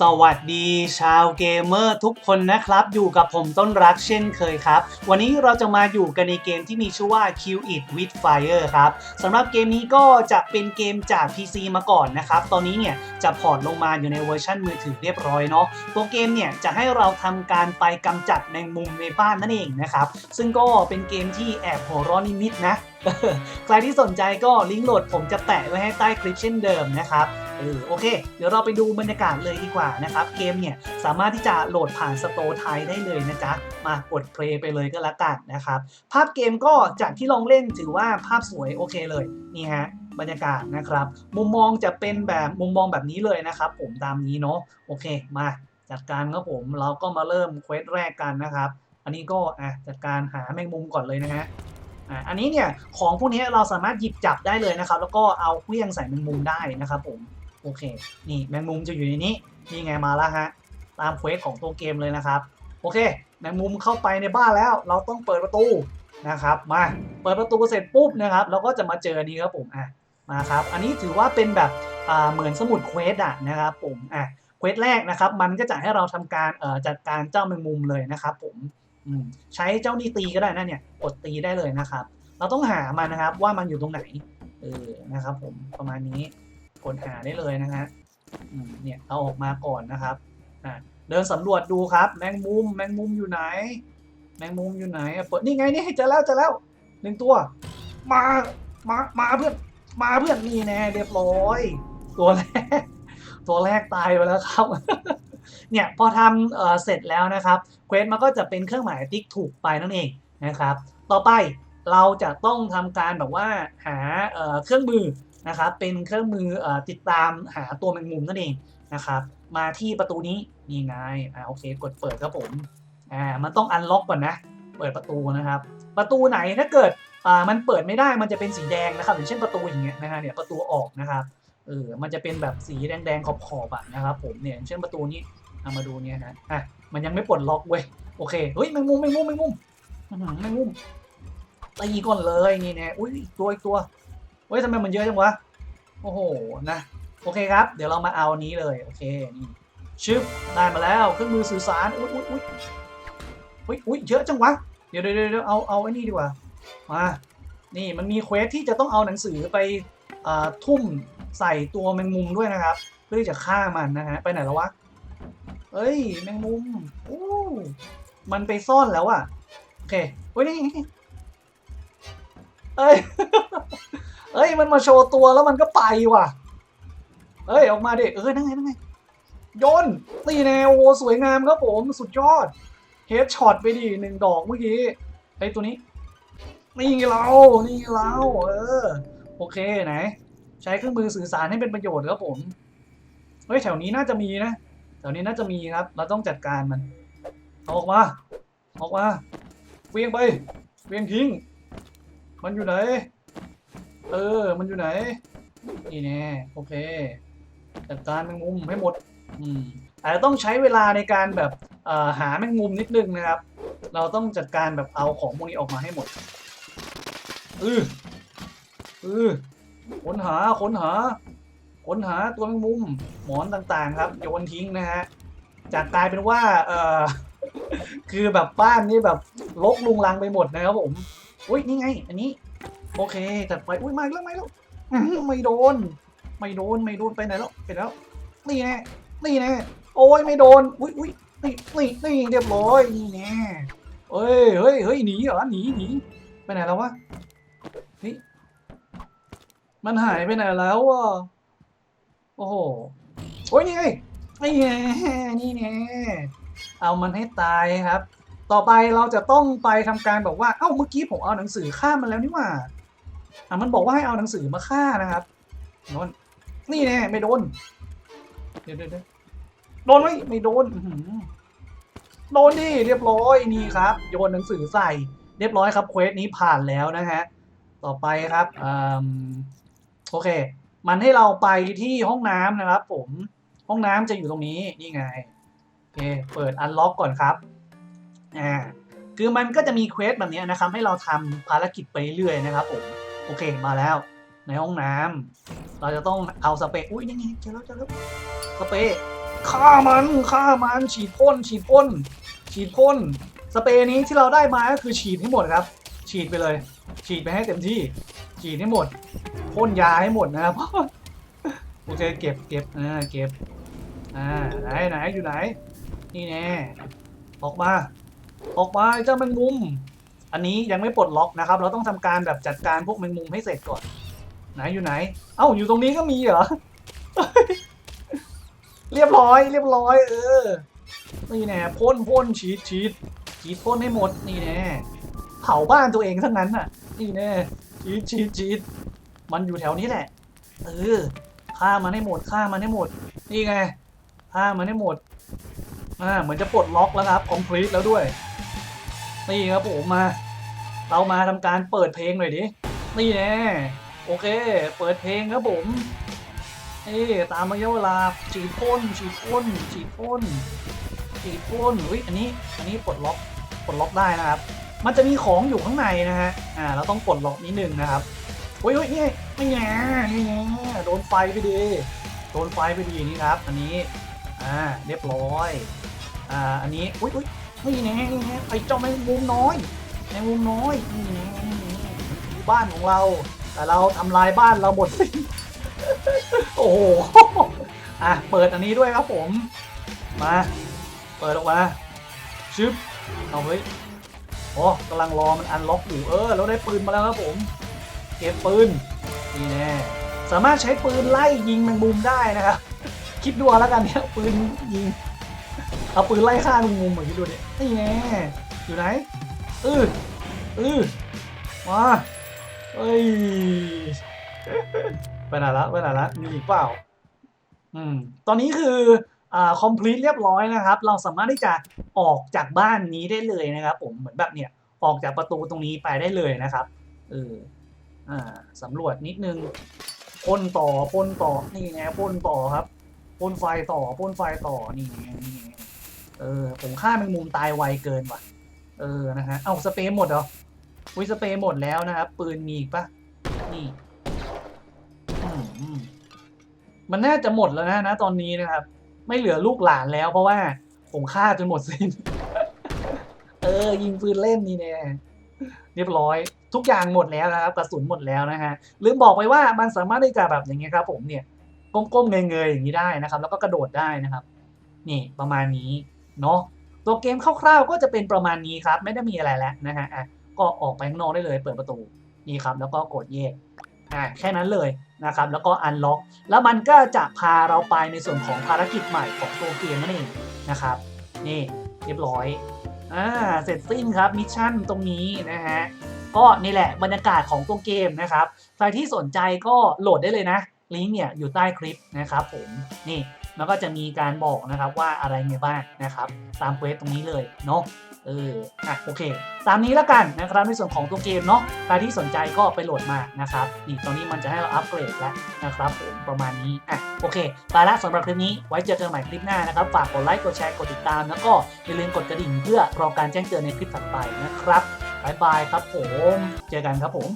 สวัสดีชาวเกมเมอร์ทุกคนนะครับ อยู่กับผมต้นรักเช่นเคยครับ วันนี้เราจะมาอยู่กันในเกมที่มีชื่อว่า Kill It with Fire ครับสำหรับเกมนี้ก็จะเป็นเกมจาก PC มาก่อนนะครับ ตอนนี้เนี่ยจะพอร์ตลงมาอยู่ในเวอร์ชันมือถือเรียบร้อยเนาะตัวเกมเนี่ยจะให้เราทำการไปกำจัดแมงมุมในบ้านนั่นเองนะครับ ซึ่งก็เป็นเกมที่แอบหัวร้อนนิดๆนะใครที่สนใจก็ลิงก์โหลดผมจะแปะไว้ให้ใต้คลิปเช่นเดิมนะครับ เออโอเค เดี๋ยวเราไปดูบรรยากาศเลยดีกว่านะครับ เกมเนี่ยสามารถที่จะโหลดผ่านสโตร์ไทยได้เลยนะจ๊ะ มากดเพลย์ไปเลยก็แล้วกันนะครับ ภาพเกมก็จากที่ลองเล่นถือว่าภาพสวยโอเคเลยนี่ฮะบรรยากาศนะครับ มุมมองจะเป็นแบบมุมมองแบบนี้เลยนะครับ ผมตามนี้เนาะโอเคมาจัดการครับผมเราก็มาเริ่มเควสแรกกันนะครับ อันนี้ก็อะจัดการหาแมงมุมก่อนเลยนะฮะอ่าอันนี้เนี่ยของพวกนี้เราสามารถหยิบจับได้เลยนะครับ แล้วก็เอาเครื่องใส่แมงมุมได้นะครับผม โอเค นี่แมงมุมจะอยู่ในนี้ นี่ไงมาแล้วฮะ ตามเควสของตัวเกมเลยนะครับ โอเค แมงมุมเข้าไปในบ้านแล้ว เราต้องเปิดประตูนะครับ มา เปิดประตูเสร็จปุ๊บนะครับเราก็จะมาเจอนี้ครับผม อะ มาครับ อันนี้ถือว่าเป็นแบบอ่าเหมือนสมุดเควสอะนะครับผม อะ เควสแรกนะครับ มันก็จะให้เราทำการเอ่อจัดการเจ้าแมงมุมเลยนะครับผมอืมใช้เจ้านี่ตีก็ได้นะเนี่ย กดตีได้เลยนะครับ เราต้องหามันนะครับว่ามันอยู่ตรงไหน เออ นะครับผม ประมาณนี้ กดหาได้เลยนะฮะเนี่ยเอาออกมาก่อนนะครับอ่าเดินสำรวจดูครับ แมงมุม แมงมุมอยู่ไหน แมงมุมอยู่ไหนเปิดนี่ไงนี่เจอแล้วเจอแล้วหนึ่งตัว มามามาเพื่อนมาเพื่อนนี่แน่เรียบร้อย ตัวแรกตัวแรกตายไปแล้วครับเนี่ยพอทำเอเสร็จแล้วนะครับเควสมันก็จะเป็นเครื่องหมายติ๊กถูกไปนั่นเองนะครับ ต่อไปเราจะต้องทำการแบบว่าหาเเครื่องมือ นะครับเป็นเครื่องมืออติดตามหาตัวแมงมุมนั่นเองนะครับมาที่ประตูนี้นี่ไงอ่าโอเคกดเปิดครับผมอ่ามันต้องอันล็อกก่อนนะเปิดประตูนะครับ ประตูไหนถ้าเกิดอ่ามันเปิดไม่ได้มันจะเป็นสีแดงนะครับอย่างเช่นประตูอย่างเงี้ยนะฮะเนี่ยประตูออกนะครับเออมันจะเป็นแบบสีแดงๆขอบๆอะนะครับผมเนี่ยอย่างเช่นประตูนี้เอามาดูเนี่ยนะอะมันยังไม่ปลดล็อกเว้ยโอเคเฮ้ยแมงมุมแมงมุมแมงมุมหือแมงมุมตีก่อนเลยนี่แน่อุ้ยตัวอีกตัว ฮ้ยทำไมมันเยอะจังวะ โอ้โห นะ โอเคครับ เดี๋ยวเรามาเอานี้เลย โอเค นี่ ชึบ ได้มาแล้ว เครื่องมือสื่อสาร อุ้ยอุ้ยอุ้ยอุ้ยอุ้ยเยอะจังวะ เดี๋ยวเดี๋ยวเดี๋ยวเอาเอาไอ้นี่ดีกว่า มา นี่มันมีเควสที่จะต้องเอาหนังสือไปอ่าทุ่มใส่ตัวแมงมุมด้วยนะครับ เพื่อที่จะฆ่ามันนะฮะ ไปไหนแล้ววะ เอ้ย แมงมุมอู้มันไปซ่อนแล้วอะโอเค โอ้ยนี่เอ้ย เอ้ยมันมาโชว์ตัวแล้วมันก็ไปว่ะ เอ้ยออกมาดิเออนั่งไงนั่งไงโยนตีแนวโอ้สวยงามครับผมสุดยอดเฮดช็อตไปดิหนึ่งดอกเมื่อกี้ไอ้ตัวนี้ นี่ไงเรา นี่ไงเราเออ โอเคไหน ใช้เครื่องมือสื่อสารให้เป็นประโยชน์ครับผม เฮ้ยแถวนี้น่าจะมีนะ แถวนี้น่าจะมีครับ เราต้องจัดการมัน อออกมา ออกมาเวียงไปเวียงทิ้ง มันอยู่ไหน เออ มันอยู่ไหน นี่แน่โอเคจัดการแมงมุมให้หมด อืมอาจจะต้องใช้เวลาในการแบบหาแมงมุมนิดนึงนะครับ เราต้องจัดการแบบเอาของพวกนี้ออกมาให้หมดเออเออค้นหาค้นหาค้นหาตัวแมงมุมหมอนต่างๆ ครับโยนทิ้งนะฮะจากกลายเป็นว่าเออคือแบบบ้านนี่แบบลกลุงลังไปหมดนะครับผมอุ้ยนี่ไง อันนี้ โอเคจัดไปอุ้ยมาอีกแล้วมาอีกแล้วอื้อหือไม่โดน ไม่โดนไม่โดนไปไหนแล้วไปแล้ว นี่แน่นี่แน่โอ้ยไม่โดนอุ้ยอุ้ยนี่นี่นี่เรียบร้อยนี่แน่เฮ้ยเฮ้ยเฮ้ยหนีเหรอหนีหนีไปไหนแล้ววะเฮ้ยมันหายไปไหนแล้วอะโอ้โหโอ้ยนี่ไงนี่ไงนี่ไงเอามันให้ตายครับ ต่อไปเราจะต้องไปทำการบอกว่า เอ้า เมื่อกี้ผมเอาหนังสือฆ่ามันแล้วนี่หว่า อะมันบอกว่าให้เอาหนังสือมาฆ่านะครับโดนนี่แน่ไม่โดนเดี๋ยวเดี๋ยวเดี๋ยวโดนไหมไม่โดนโดนดิเรียบร้อยนี่ครับ โยนหนังสือใส่ เรียบร้อยครับเควสนี้ผ่านแล้วนะฮะต่อไปครับอโอเค มันให้เราไปที่ห้องน้ำนะครับ ผมห้องน้ำจะอยู่ตรงนี้นี่ไงโอเคเปิดอันล็อกก่อนครับอ่าคือมันก็จะมีเควสแบบนี้นะครับ ให้เราทำภารกิจไปเรื่อยนะครับผม โอเคมาแล้ว ในห้องน้ำเราจะต้องเอาสเปรย์อุ้ยนี่ไงเจอแล้วเจอแล้วสเปรย์ฆ่ามันฆ่ามันฉีดพ่นฉีดพ่นฉีดพ่นสเปรย์นี้ที่เราได้มาก็คือฉีดให้หมดครับ ฉีดไปเลย ฉีดไปให้เต็มที่ ฉีดให้หมดพ่นยาให้หมดนะครับโอเคเก็บเก็บอ่าเก็บอ่าไหนไหนอยู่ไหน นี่แน่ออกมา ออกมาไอ้เจ้าแมงมุม อันนี้ยังไม่ปลดล็อกนะครับ เราต้องทำการแบบจัดการพวกแมงมุมให้เสร็จก่อน ไหนอยู่ไหน เอ้าอยู่ตรงนี้ก็มีเหรอ เรียบร้อย เรียบร้อย เออ นี่แน่พ่นพ่นฉีดฉีดฉีดพ่นให้หมดนี่แน่เผาบ้านตัวเองทั้งนั้นน่ะ นี่แน่ฉีดฉีดฉีดมันอยู่แถวนี้แหละ เออฆ่ามันให้หมดฆ่ามันให้หมด นี่ไงฆ่ามันให้หมดอ่าเหมือนจะปลดล็อกแล้วครับ complete แล้วด้วยนี่ครับผมมา เรามาทำการเปิดเพลงหน่อยดินี่แน่โอเค เปิดเพลงครับผมนี่ตามระยะเวลาฉีดพ่นฉีดพ่นฉีดพ่นฉีดพ่นอุ้ยอันนี้อันนี้ปลดล็อกปลดล็อกได้นะครับ มันจะมีของอยู่ข้างในนะฮะอ่าเราต้องปลดล็อกนิดนึงนะครับโอ้ยโอ้ยนี่ไม่แง่นี่แง่โดนไฟไปดีโดนไฟไปดีนี่ครับ อันนี้อ่าเรียบร้อยอ่าอันนี้อุ้ยอุ้ยนี่แน่นี่แน่ไอ้เจ้าแมงมุมน้อย แมงมุมน้อยนี่นี่นี่บ้านของเรา แต่เราทำลายบ้านเราหมดสิ้นโอ้โหอะเปิดอันนี้ด้วยครับผม มา เปิดออกมาชึบเอาเฮ้ยโอ้กำลังรอมันอันล็อกอยู่เออเราได้ปืนมาแล้วครับผม เก็บปืนนี่แน่สามารถใช้ปืนไล่ยิงแมงมุมได้นะครับคิดดูแล้วกันเนี่ยปืนยิงเอาปืนไล่ฆ่าแมงมุมเหมือนคิดดูเนี่ยนี่แน่อยู่ไหน อืออือมาเอ้ยไปไหนละไปไหนละมีอีกเปล่า อืม ตอนนี้คืออ่า complete เรียบร้อยนะครับ เราสามารถที่จะออกจากบ้านนี้ได้เลยนะครับผมเหมือนแบบเนี่ย ออกจากประตูตรงนี้ไปได้เลยนะครับเอออ่าสำรวจนิดนึงพ่นต่อพ่นต่อนี่ไงพ่นต่อครับพ่นไฟต่อพ่นไฟต่อนี่ไงนี่ไงเออผมฆ่าแมงมุมตายไวเกินว่ะ เออนะฮะเอาสเปรย์หมดเหรออุ้ยสเปรย์หมดแล้วนะครับปืนมีอีกปะนี่มันน่าจะหมดแล้วนะนะตอนนี้นะครับ ไม่เหลือลูกหลานแล้วเพราะว่าผมฆ่าจนหมดสิ้น เออ ยิงปืนเล่นนี่แน่เรียบร้อย ทุกอย่างหมดแล้วนะครับกระสุนหมดแล้วนะฮะลืมบอกไปว่ามันสามารถที่จะแบบอย่างเงี้ยครับ ผมเนี่ยก้มๆเงยๆอย่างนี้ได้นะครับ แล้วก็กระโดดได้นะครับ นี่ประมาณนี้เนาะ ตัวเกมคร่าวๆก็จะเป็นประมาณนี้ครับ ไม่ได้มีอะไรแล้วนะฮะะก็ออกไปข้างนอกได้เลยเปิดประตูนี่ครับ แล้วก็กดแยกอ่าแค่นั้นเลยนะครับ แล้วก็อันล็อก แล้วมันก็จะพาเราไปในส่วนของภารกิจใหม่ของตัวเกมนั่นเองนะครับ นี่เรียบร้อยอ่าเสร็จสิ้นครับมิชชั่นตรงนี้นะฮะก็นี่แหละบรรยากาศของตัวเกมนะครับใครที่สนใจก็โหลดได้เลยนะลิงก์เนี่ยอยู่ใต้คลิปนะครับผมนี่ แล้วก็จะมีการบอกนะครับว่าอะไรไงบ้างนะครับ ตามเควสตรงนี้เลยเนาะเอออะโอเค ตามนี้แล้วกันนะครับในส่วนของตัวเกมเนาะใครที่สนใจก็ไปโหลดมานะครับนี่ตอนนี้มันจะให้เราอัปเกรดแล้วนะครับผมประมาณนี้อะโอเคไปละสำหรับคลิปนี้ไว้เจอกันใหม่คลิปหน้านะครับ ฝากกดไลค์กดแชร์กดติดตาม แล้วก็อย่าลืมกดกระดิ่งเพื่อรอการแจ้งเตือนในคลิปถัดไปนะครับบายบายครับผม เจอกันครับผม